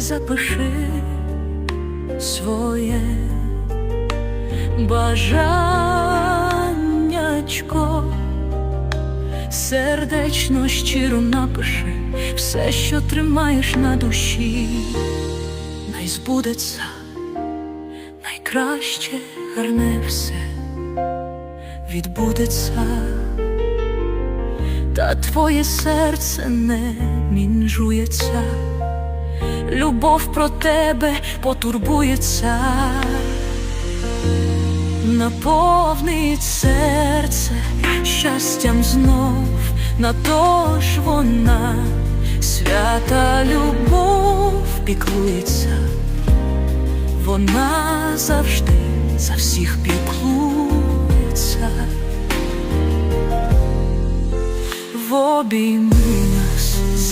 запиши своє бажаннячко, сердечно щиро напиши все, що тримаєш на душі, най збудеться найкраще гарне все відбудеться, та твоє серце не мінжується, любов про тебе потурбується, наповнить серце щастям знов, на то ж вона свята любов піклується, вона завжди за всіх піклується. В обійми нас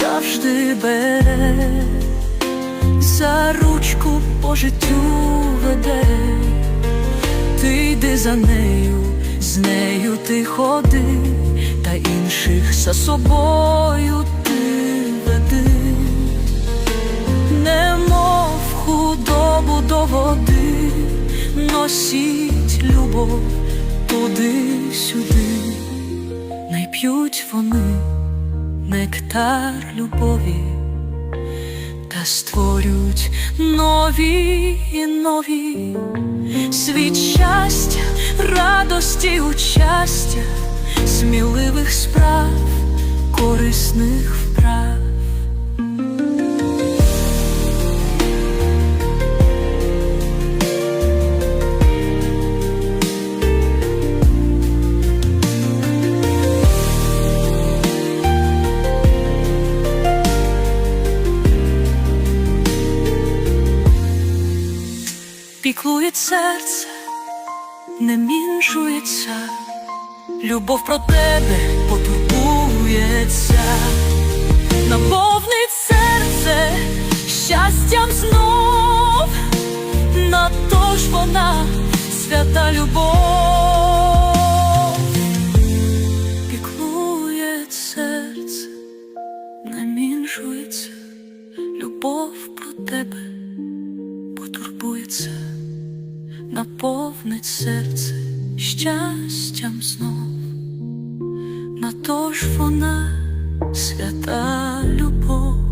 завжди бере, за ручку по життю веде, ти йди за нею, з нею ти ходи, та інших за собою ти веди, немов худобу до води, носіть любов туди-сюди, найп'ють вони нектар любові та створюють нові і нові. Світ щастя, радості, участя, сміливих справ, корисних Піклує серце, не мінжується, любов про тебе потурбується, наповнить серце щастям знов, на то ж вона свята любов, піклує серце, не мінжується, любов про тебе наповнить серце щастям знов, на то ж вона свята любов.